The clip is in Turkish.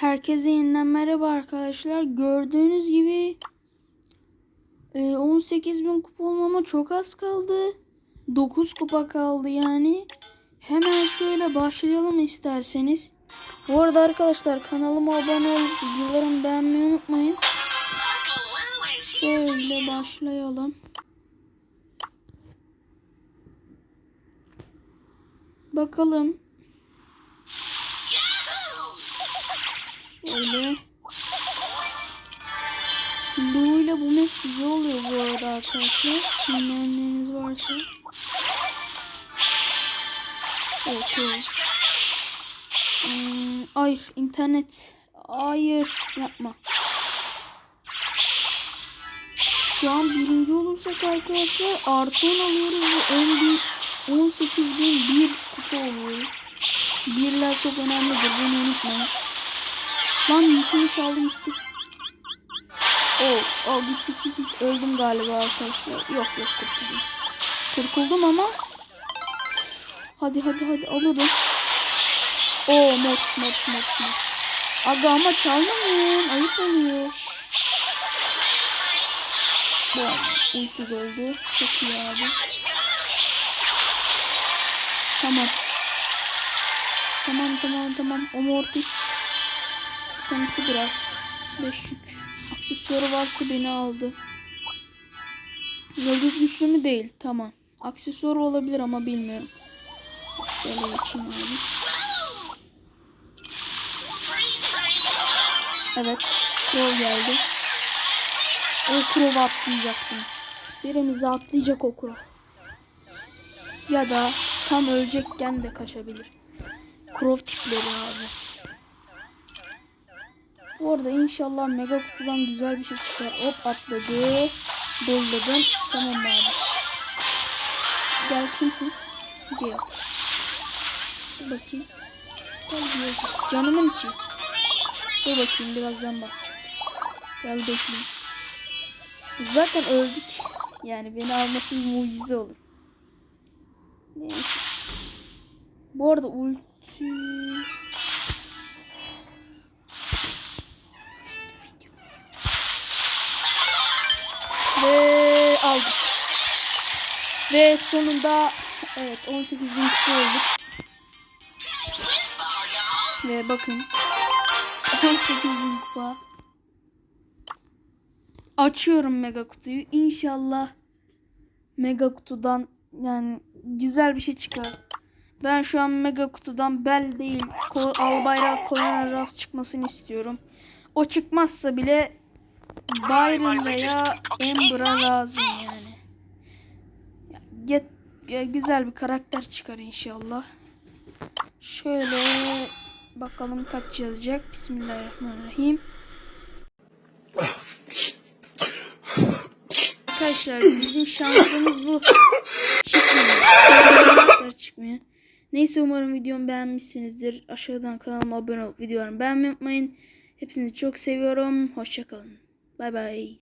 Herkese yeniden merhaba arkadaşlar. Gördüğünüz gibi e, 18.000 kupa olmama çok az kaldı. 9 kupa kaldı yani. Hemen şöyle başlayalım isterseniz. Bu arada arkadaşlar kanalıma abone olup videolarımı beğenmeyi unutmayın. Şöyle başlayalım. Bakalım. Öyle. Lu ile bu map güzel oluyor bu arada arkadaşlar. Dinleyenleriniz varsa. Evet. Hmm, hayır internet. Hayır yapma. Şu an birinci olursak arkadaşlar artı 10 alıyoruz ve 10 bin, 18 bin bir kupa oluyoruz. Birler çok önemlidir bunu unutmayın. Lan yükümü çaldı gitti. Oh, oh gitti gitti gitti. Öldüm galiba arkadaşlar. Yok yok kurtuldum. Kurtuldum ama. Hadi hadi hadi alırım. Oh mod mod mod mod. Aga ama çalmayın. Ayıp oluyor. Bom. Ulti doldu. Çok iyi abi. Tamam. Tamam tamam tamam. O Mortis. Sıkıntı biraz. Beş yük. Aksesuarı varsa beni aldı. Yıldız güçlü mü değil. Tamam. Aksesuarı olabilir ama bilmiyorum. Şöyle geçeyim abi. Evet. Crow geldi. O Crow'u atlayacaktım. Birimizi atlayacak o Crow. Ya da tam ölecekken de kaçabilir. Crow tipleri abi. Bu arada inşallah mega kutudan güzel bir şey çıkar. Hop atladı. Dolladım. Tamam abi. Gel kimsin? Gel. Bakayım. Gel. Canımın içi. Dur bakayım biraz can basacak. Gel bekleyin. Zaten öldük. Yani beni alması bir mucize olur. Neyse. Bu arada ulti... Ve aldık. Ve sonunda evet 18 bin kupa olduk. Ve bakın 18 bin kupa. Açıyorum mega kutuyu. İnşallah mega kutudan yani güzel bir şey çıkar. Ben şu an mega kutudan bel değil Ko Albayrak Colonel Ruffs çıkmasını istiyorum. O çıkmazsa bile Byron veya Ember'a razım yani. Ya, get, ya, güzel bir karakter çıkar inşallah. Şöyle bakalım kaç yazacak. Bismillahirrahmanirrahim. Arkadaşlar bizim şansımız bu. Çıkmıyor. Karakter çıkmıyor. Neyse umarım videomu beğenmişsinizdir. Aşağıdan kanalıma abone olup videolarımı beğenmeyi unutmayın. Hepinizi çok seviyorum. Hoşçakalın. 拜拜。